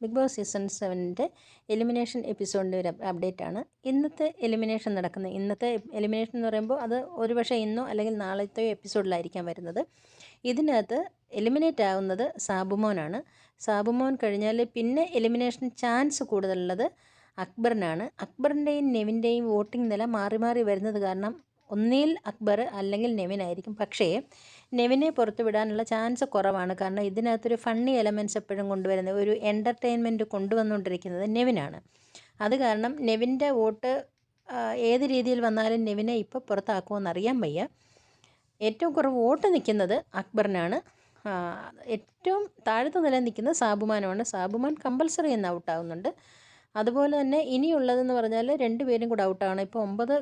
Big boss season സെവനിന്റെ elimination എപ്പിസോഡിന്റെ ഒരു അപ്ഡേറ്റ് ആണ് ഇന്നത്തെ എലിമിനേഷൻ നടക്കുന്നത് ഇന്നത്തെ എലിമിനേഷൻ എന്ന് പറയുമ്പോൾ അത് ഒരുപക്ഷെ ഇന്നോ അല്ലെങ്കിൽ നാളത്തെയോ എപ്പിസോഡിലായിരിക്കാം വരുന്നത്. ഇതിനകത്ത് എലിമിനേറ്റ് ആവുന്നത് സാബുമോനാണ്. സാബുമോൻ കഴിഞ്ഞാൽ പിന്നെ എലിമിനേഷൻ ചാൻസ് കൂടുതലുള്ളത് അക്ബറിനാണ്. അക്ബറിന്റെയും നെവിന്റെയും വോട്ടിംഗ് നില മാറി മാറി വരുന്നത് കാരണം ഒന്നിൽ അക്ബർ അല്ലെങ്കിൽ നെവിൻ ആയിരിക്കും. പക്ഷേ നെവിനെ പുറത്തു വിടാനുള്ള ചാൻസ് കുറവാണ്. കാരണം ഇതിനകത്തൊരു ഫണ്ണി എലമെന്റ്സ് എപ്പോഴും കൊണ്ടുവരുന്നത് ഒരു എന്റർടൈൻമെന്റ് കൊണ്ടുവന്നുകൊണ്ടിരിക്കുന്നത് നെവിനാണ്. അത് കാരണം നെവിന്റെ വോട്ട് ഏത് രീതിയിൽ വന്നാലും നെവിനെ ഇപ്പോൾ പുറത്താക്കുമെന്ന് അറിയാൻ വയ്യ. ഏറ്റവും കുറവ് വോട്ട് നിൽക്കുന്നത് അക്ബറിനാണ്. ഏറ്റവും താഴത്തെ നില നിൽക്കുന്നത് സാബുമാനുമാണ്. സാബുമാൻ കമ്പൽസറി എന്ന് ഔട്ടാവുന്നുണ്ട് അതുപോലെ തന്നെ ഇനിയുള്ളതെന്ന് പറഞ്ഞാൽ രണ്ട് പേരും കൂടെ ഔട്ടാണ് ഇപ്പോൾ ഒമ്പത്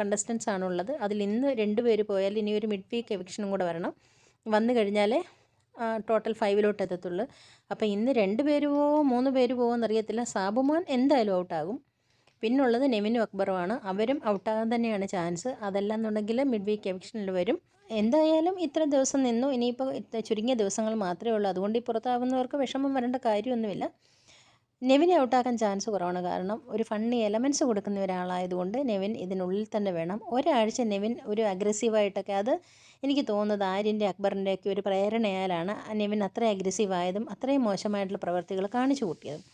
കണ്ടസ്റ്റൻസ് ആണുള്ളത് അതിൽ ഇന്ന് രണ്ട് പേര് പോയാൽ ഇനി ഒരു മിഡ് വീക്ക് എവിക്ഷനും കൂടെ വരണം. വന്നു കഴിഞ്ഞാൽ ടോട്ടൽ ഫൈവിലോട്ട് എത്തത്തുള്ളൂ. അപ്പോൾ ഇന്ന് രണ്ട് പേര് പോവോ മൂന്ന് പേര് പോവോ എന്നറിയത്തില്ല. സാബുമാൻ എന്തായാലും ഔട്ടാകും പിന്നുള്ളത് നെവിനും അക്ബറുമാണ്. അവരും ഔട്ടാകാൻ തന്നെയാണ് ചാൻസ് അതല്ല എന്നുണ്ടെങ്കിൽ മിഡ് വീക്ക് എവിക്ഷനിൽ വരും. എന്തായാലും ഇത്ര ദിവസം നിന്നു. ഇനിയിപ്പോൾ ചുരുങ്ങിയ ദിവസങ്ങൾ മാത്രമേ ഉള്ളൂ. അതുകൊണ്ട് ഈ പുറത്താവുന്നവർക്ക് വിഷമം വരേണ്ട കാര്യമൊന്നുമില്ല. നെവിനെ ഔട്ടാക്കാൻ ചാൻസ് കുറവാണ്. കാരണം ഒരു ഫണ്ണി എലമെന്റ്സ് കൊടുക്കുന്ന ഒരാളായതുകൊണ്ട് നെവിൻ ഇതിനുള്ളിൽ തന്നെ വേണം. ഒരാഴ്ച നെവിൻ ഒരു അഗ്രസീവായിട്ടൊക്കെ അത് എനിക്ക് തോന്നുന്നത് ആര്യന്റെ അക്ബറിന്റെയൊക്കെ ഒരു പ്രേരണയാലാണ് നെവിൻ അത്രയും അഗ്രസീവായതും അത്രയും മോശമായിട്ടുള്ള പ്രവർത്തികൾ കാണിച്ചു കൂട്ടിയതും.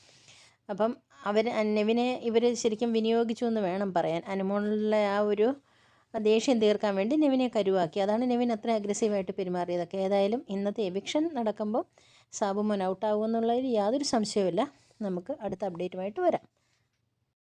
അപ്പം അവർ നെവിനെ ഇവർ ശരിക്കും വിനിയോഗിച്ചു എന്ന് വേണം പറയാൻ. അനുമോളിലെ ആ ഒരു ദേഷ്യം തീർക്കാൻ വേണ്ടി നെവിനെ കരുവാക്കി. അതാണ് നെവിൻ അത്ര അഗ്രസീവായിട്ട് പെരുമാറിയതൊക്കെ. ഏതായാലും ഇന്നത്തെ എവിക്ഷൻ നടക്കുമ്പോൾ സാബുമോൻ ഔട്ടാവുമെന്നുള്ളതിൽ യാതൊരു സംശയവുമില്ല. നമുക്ക് അടുത്ത അപ്ഡേറ്റുമായിട്ട് വരാം.